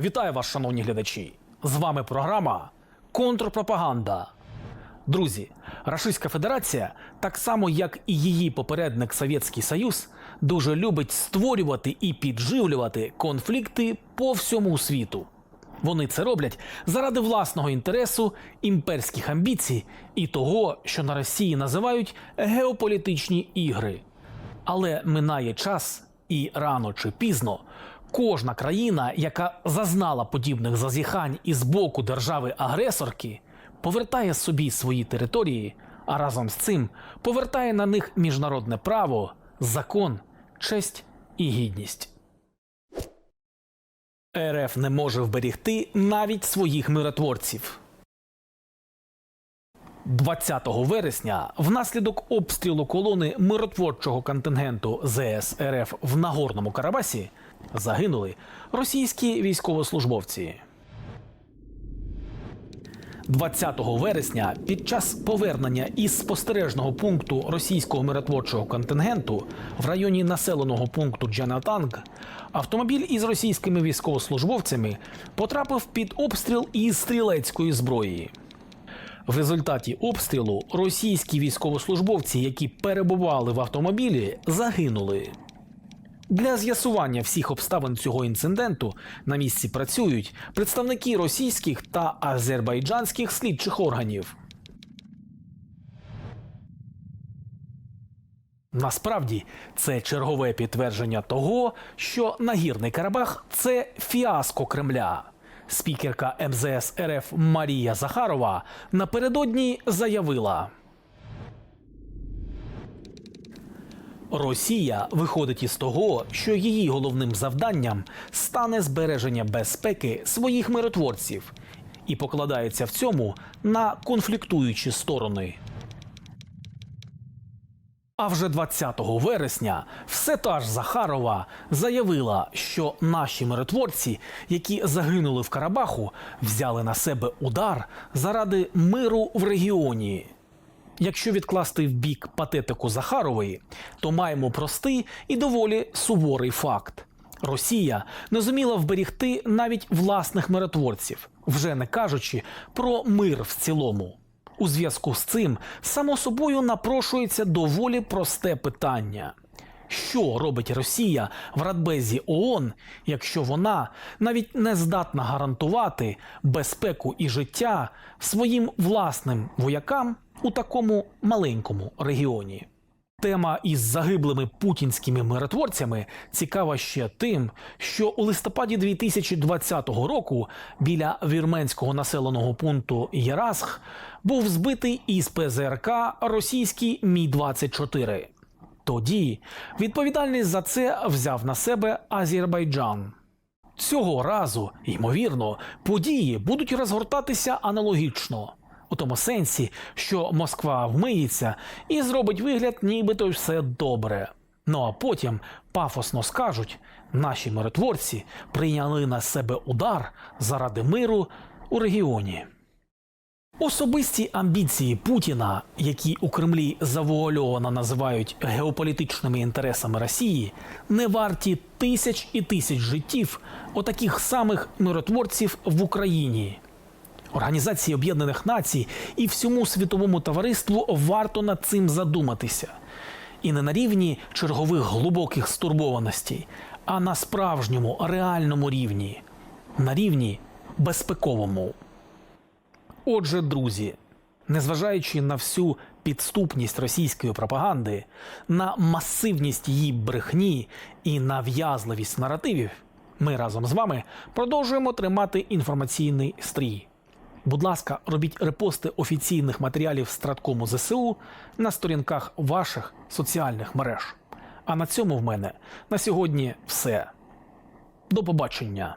Вітаю вас, шановні глядачі! З вами програма Контрпропаганда. Друзі, Рашистська Федерація, так само як і її попередник Совєтський Союз, дуже любить створювати і підживлювати конфлікти по всьому світу. Вони це роблять заради власного інтересу, імперських амбіцій і того, що на Росії називають геополітичні ігри. Але минає час, і рано чи пізно кожна країна, яка зазнала подібних зазіхань із боку держави-агресорки, повертає собі свої території, а разом з цим повертає на них міжнародне право, закон, честь і гідність. РФ не може вберігти навіть своїх миротворців. 20 вересня, внаслідок обстрілу колони миротворчого контингенту ЗС РФ в Нагорному Карабасі, загинули російські військовослужбовці. 20 вересня під час повернення із спостережного пункту російського миротворчого контингенту в районі населеного пункту Джанатанг автомобіль із російськими військовослужбовцями потрапив під обстріл із стрілецької зброї. В результаті обстрілу російські військовослужбовці, які перебували в автомобілі, загинули. Для з'ясування всіх обставин цього інциденту на місці працюють представники російських та азербайджанських слідчих органів. Насправді це чергове підтвердження того, що нагірний Карабах це фіаско Кремля. Спікерка МЗС РФ Марія Захарова напередодні заявила. Росія виходить із того, що її головним завданням стане збереження безпеки своїх миротворців і покладається в цьому на конфліктуючі сторони. А вже 20 вересня все та ж Захарова заявила, що наші миротворці, які загинули в Карабаху, взяли на себе удар заради миру в регіоні. Якщо відкласти в бік патетику Захарової, то маємо простий і доволі суворий факт: Росія не зуміла вберігти навіть власних миротворців, вже не кажучи про мир в цілому. У зв'язку з цим, само собою, напрошується доволі просте питання. Що робить Росія в Радбезі ООН, якщо вона навіть не здатна гарантувати безпеку і життя своїм власним воякам у такому маленькому регіоні? Тема із загиблими путінськими миротворцями цікава ще тим, що у листопаді 2020 року біля вірменського населеного пункту Єрасх був збитий із ПЗРК російський Мі 24 Тоді відповідальність за це взяв на себе Азербайджан. Цього разу, ймовірно, події будуть розгортатися аналогічно. У тому сенсі, що Москва вмиється і зробить вигляд, нібито все добре. Ну а потім пафосно скажуть, наші миротворці прийняли на себе удар заради миру у регіоні. Особисті амбіції Путіна, які у Кремлі завуальовано називають геополітичними інтересами Росії, не варті тисяч і тисяч життів отаких самих миротворців в Україні. Організації Об'єднаних Націй і всьому світовому товариству варто над цим задуматися. І не на рівні чергових глибоких стурбованостей, а на справжньому реальному рівні, на рівні безпековому. Отже, друзі, незважаючи на всю підступність російської пропаганди, на масивність її брехні і нав'язливість наративів, ми разом з вами продовжуємо тримати інформаційний стрій. Будь ласка, робіть репости офіційних матеріалів Страткому ЗСУ на сторінках ваших соціальних мереж. А на цьому в мене на сьогодні все. До побачення.